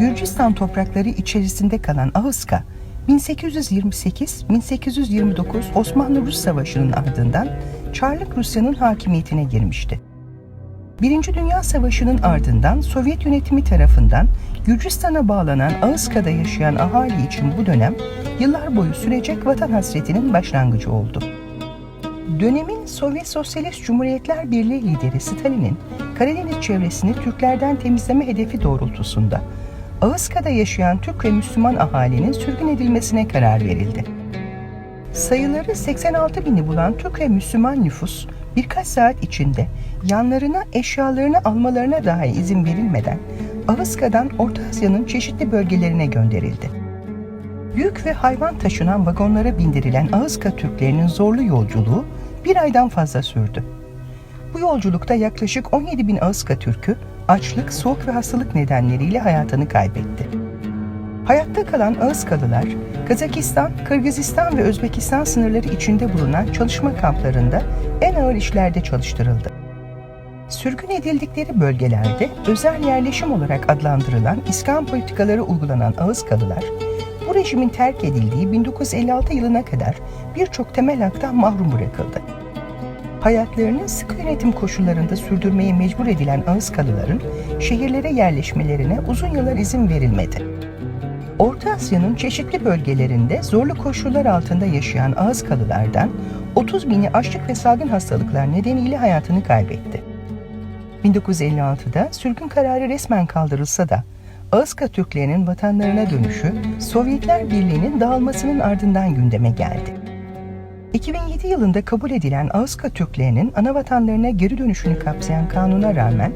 Gürcistan toprakları içerisinde kalan Ahıska, 1828-1829 Osmanlı-Rus Savaşı'nın ardından Çarlık Rusya'nın hakimiyetine girmişti. Birinci Dünya Savaşı'nın ardından Sovyet yönetimi tarafından Gürcistan'a bağlanan Ağızka'da yaşayan ahali için bu dönem yıllar boyu sürecek vatan hasretinin başlangıcı oldu. Dönemin Sovyet Sosyalist Cumhuriyetler Birliği lideri Stalin'in Karadeniz çevresini Türklerden temizleme hedefi doğrultusunda Ağızka'da yaşayan Türk ve Müslüman ahalinin sürgün edilmesine karar verildi. Sayıları 86 bini bulan Türk ve Müslüman nüfus birkaç saat içinde yanlarına eşyalarını almalarına dahi izin verilmeden Ağızka'dan Orta Asya'nın çeşitli bölgelerine gönderildi. Yük ve hayvan taşınan vagonlara bindirilen Ağızka Türklerinin zorlu yolculuğu bir aydan fazla sürdü. Bu yolculukta yaklaşık 17 bin Ağızka Türk'ü açlık, soğuk ve hastalık nedenleriyle hayatını kaybetti. Hayatta kalan Ağızkalılar, Kazakistan, Kırgızistan ve Özbekistan sınırları içinde bulunan çalışma kamplarında en ağır işlerde çalıştırıldı. Sürgün edildikleri bölgelerde özel yerleşim olarak adlandırılan İskan politikaları uygulanan Ağızkalılar, bu rejimin terk edildiği 1956 yılına kadar birçok temel haktan mahrum bırakıldı. Hayatlarını sıkı yönetim koşullarında sürdürmeye mecbur edilen Ağızkalıların şehirlere yerleşmelerine uzun yıllar izin verilmedi. Orta Asya'nın çeşitli bölgelerinde zorlu koşullar altında yaşayan Ağızkalılardan 30 bini açlık ve salgın hastalıklar nedeniyle hayatını kaybetti. 1956'da sürgün kararı resmen kaldırılsa da Ağızka Türklerinin vatanlarına dönüşü Sovyetler Birliği'nin dağılmasının ardından gündeme geldi. 2007 yılında kabul edilen Ağızka Türklerinin ana vatanlarına geri dönüşünü kapsayan kanuna rağmen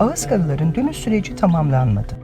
Ağızkalıların dönüş süreci tamamlanmadı.